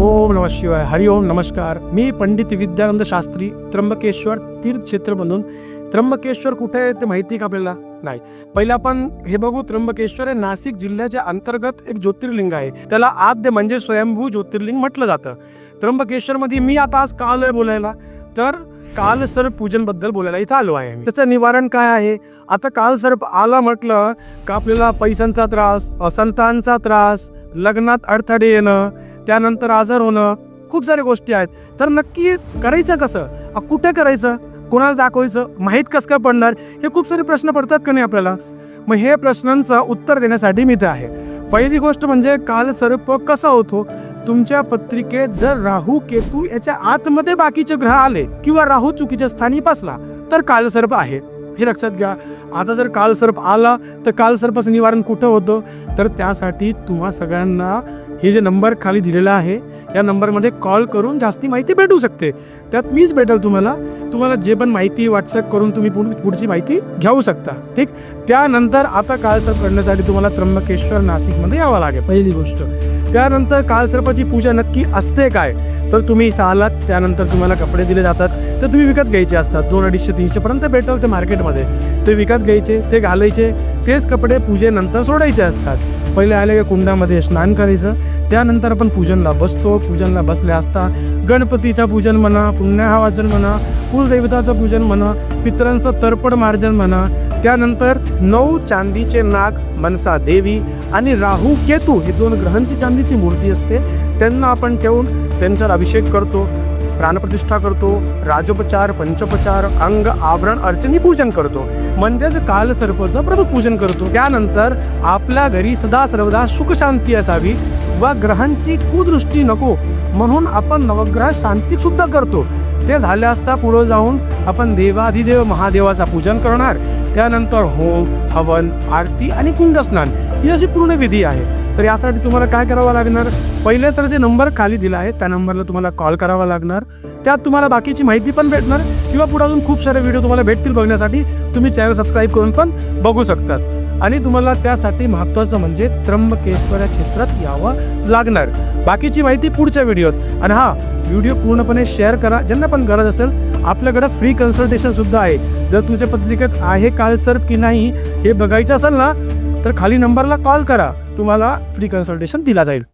ओम नम शिवाय हरिओम नमस्कार. मी पंडित विद्यानंद शास्त्री त्र्यंबकेश्वर तीर्थक्षेत्रमधून. त्र्यंबकेश्वर कुठे आहे ते माहिती आहे का आपल्याला? नाही. पहिलं आपण हे बघू त्र्यंबकेश्वर हे नाशिक जिल्ह्याच्या अंतर्गत एक ज्योतिर्लिंग आहे. त्याला आद्य म्हणजे स्वयंभू ज्योतिर्लिंग म्हटलं जातं. त्र्यंबकेश्वरमध्ये मी आता आज का आलोय बोलायला. तर कालसर्प पूजनबद्दल बोलायला इथं आलो आहे त्याचं निवारण काय आहे? आता कालसर्प आला म्हटलं का आपल्याला पैशांचा त्रास असंतांचा त्रास लग्नात अडथळे येणं त्यानंतर आजार होणं खूप साऱ्या गोष्टी आहेत. तर नक्की करायचं कसं? कुठे करायचं? कोणाला दाखवायचं? माहीत कसं काय पडणार? हे खूप सारे प्रश्न पडतात का नाही आपल्याला? मग हे प्रश्नांचं उत्तर देण्यासाठी मी ते आहे. पहिली गोष्ट म्हणजे कालसर्प कसा होतो? तुमच्या पत्रिकेत जर राहू केतू याच्या आतमध्ये बाकीचे ग्रह आले किंवा राहू चुकीच्या स्थानी बसला तर कालसर्प आहे. हे लक्षात घ्या. आता जर कालसर्प आला तर कालसर्पाचं निवारण कुठं होतं? तर त्यासाठी तुम्हा सगळ्यांना हे जे नंबर खाली दिलेला आहे या नंबरमध्ये कॉल करून जास्ती माहिती भेटू शकते. त्यात मीच भेटेल तुम्हाला. तुम्हाला जे पण माहिती व्हॉट्सअप करून तुम्ही पुढची माहिती घेऊ शकता. ठीक? त्यानंतर आता काळसर्प करण्यासाठी तुम्हाला त्र्यंबकेश्वर नाशिकमध्ये यावं लागेल. पहिली गोष्ट. त्यानंतर काळसर्पाची पूजा नक्की असते काय? तर तुम्ही इथं आलात त्यानंतर तुम्हाला कपडे दिले जातात तर तुम्ही विकत घ्यायचे असतात. दोन अडीचशे तीनशेपर्यंत भेटेल ते मार्केटमध्ये. ते विकत घ्यायचे ते घालायचे तेच कपडे पूजेनंतर सोडायचे असतात. पहिले आले की कुंडामध्ये स्नान करायचं. त्यानंतर आपण पूजनला बसतो. पूजनला बसले असता गणपतीचं पूजन म्हणा पुण्यावाचन म्हणा कुलदेवताचं पूजन म्हणा पितरांचं तर्पण मार्जन म्हणा त्यानंतर नऊ चांदीचे नाग मनसा देवी आणि राहू केतू हे दोन ग्रहांची चांदीची मूर्ती असते. त्यांना आपण ठेवून त्यांच्यावर अभिषेक करतो. प्राणप्रतिष्ठा करतो राजोपचार पंचोपचार अंग आवरण अर्चनी पूजन करतो. म्हणजेच कालसर्पचं प्रभू पूजन करतो. त्यानंतर आपल्या घरी सदा सर्वदा सुखशांती असावी व ग्रहांची कुदृष्टी नको म्हणून आपण नवग्रह शांती सुद्धा करतो. ते झाले असता पुढे जाऊन आपण देवाधिदेव महादेवाचा पूजन करणार. त्यानंतर होम हवन आरती आणि कुंडस्नान ही अशी पूर्ण विधी आहे. तर यासाठी तुम्हाला काय करावं लागणार? पहिले तर जे नंबर खाली दिला आहे त्या नंबरला तुम्हाला कॉल करावा लागणार. त्यात तुम्हाला बाकीची माहिती पण भेटणार किंवा पुढे अजून खूप सारे व्हिडिओ तुम्हाला भेटतील बघण्यासाठी. तुम्ही चॅनल सबस्क्राईब करून पण बघू शकतात. आणि तुम्हाला त्यासाठी महत्त्वाचं म्हणजे त्र्यंबकेश्वर या क्षेत्रात यावं लागणार. बाकीची माहिती पुढच्या व्हिडिओत. आणि हा व्हिडिओ पूर्णपणे शेअर करा. ज्यांना पण गरज असेल आपल्याकडं फ्री कन्सल्टेशन सुद्धा आहे. जर तुमच्या पत्रिकेत आहे काल सर की नाही हे बघायचं असेल ना तर खाली नंबरला कॉल करा. तुम्हाला फ्री कन्सल्टेशन दिला जाईल.